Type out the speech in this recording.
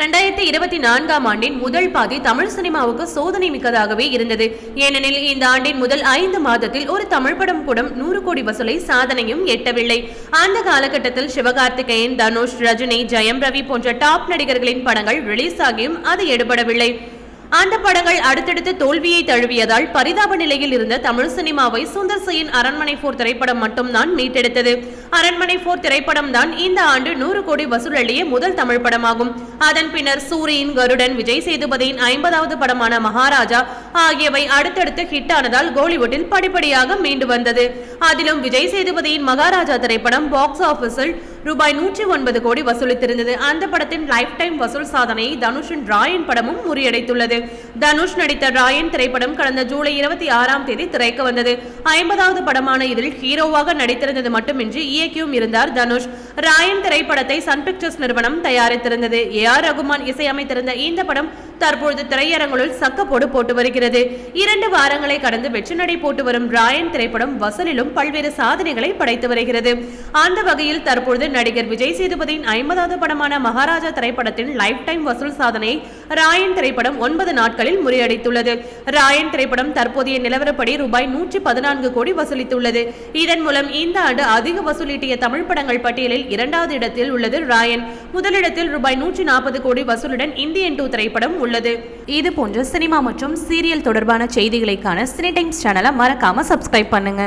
ரெண்டாயிரத்தி இருபத்தி நான்காம் ஆண்டின் முதல் பாதி தமிழ் சினிமாவுக்கு சோதனை மிக்கதாகவே இருந்தது. ஏனெனில் இந்த ஆண்டின் முதல் ஐந்து மாதத்தில் ஒரு தமிழ் படம் கூட நூறு கோடி வசூலை சாதனையும் எட்டவில்லை. அந்த காலகட்டத்தில் சிவகார்த்திகேயன் தனுஷ் ரஜினி ஜெயம் ரவி போன்ற டாப் நடிகர்களின் படங்கள் ரிலீஸ் ஆகியும் அது எடுபடவில்லை. அந்த படங்கள் அடுத்தடுத்து தோல்வியை தழுவியதால் பரிதாப நிலையில் இருந்த தமிழ் சினிமாவை சுந்தர் சியின் அரண்மனை போர் திரைப்படம் மட்டும்தான் மீட்டெடுத்தது. அரண்மனை போர் திரைப்படம் தான் இந்த ஆண்டு நூறு கோடி வசூல் அள்ளிய முதல் தமிழ் படமாகும். அதன் பின்னர் சூரியன் கருடன் விஜய் சேதுபதியின் ஐம்பதாவது படமான மகாராஜா ஆகியவை அடுத்தடுத்து ஹிட் ஆனதால் கோலிவுட்டில் படிப்படியாக மீண்டு வந்தது. அதிலும் விஜய் சேதுபதியின் மகாராஜா திரைப்படம் பாக்ஸ் ஆபீஸில் ரூபாய் நூற்றி ஒன்பது கோடி வசூலித்திருந்தது. அந்த படத்தின் லைஃப் டைம் வசூல் சாதனையை தனுஷின் ராயன் படமும் முறியடைத்துள்ளது. தனுஷ் நடித்த ராயன் திரைப்படம் கடந்த ஜூலை இருபத்தி ஆறாம் தேதி திரைக்கு வந்தது. ஐம்பதாவது படமான இதில் ஹீரோவாக நடித்திருந்தது மட்டுமின்றி இயக்கியும் இருந்தார் தனுஷ். ராயன் திரைப்படத்தை சன் பிக்சர்ஸ் நிறுவனம் தயாரித்திருந்தது. ஏ ஆர் ரகுமான் இசையமைத்திருந்த இந்த படம் தற்பொழுது திரையரங்குகளில் சக்கப்போடு போட்டு வருகிறது. இரண்டு வாரங்களை கடந்து வெற்றி நடை போட்டு வரும் ராயன் திரைப்படம் வசூலிலும் பல்வேறு சாதனைகளை படைத்து வருகிறது. அந்த வகையில் தற்பொழுது நடிகர் விஜய் சேதுபதியின் ஐம்பதாவது படமான மகாராஜா திரைப்படத்தின் லைஃப் டைம் வசூல் சாதனையை ராயன் திரைப்படம் ஒன்பது நாட்களில் முறியடித்துள்ளது. ராயன் திரைப்படம் தற்போதைய நிலவரப்படி ரூபாய் நூற்றி பதினான்கு கோடி வசூலித்துள்ளது. இதன் மூலம் இந்த ஆண்டு அதிக வசூலீட்டிய தமிழ் படங்கள் பட்டியலில் இரண்டாவது இடத்தில் உள்ளது ராயன். முதலிடத்தில் ரூபாய் நூற்றி நாற்பது கோடி வசூலுடன் இந்தியன் டூ திரைப்படம் உள்ளது. இது போன்ற சினிமா மற்றும் சீரியல் தொடர்பான செய்திகளைக்கான சினி டைம்ஸ் சேனலை மறக்காம சப்ஸ்கிரைப் பண்ணுங்க.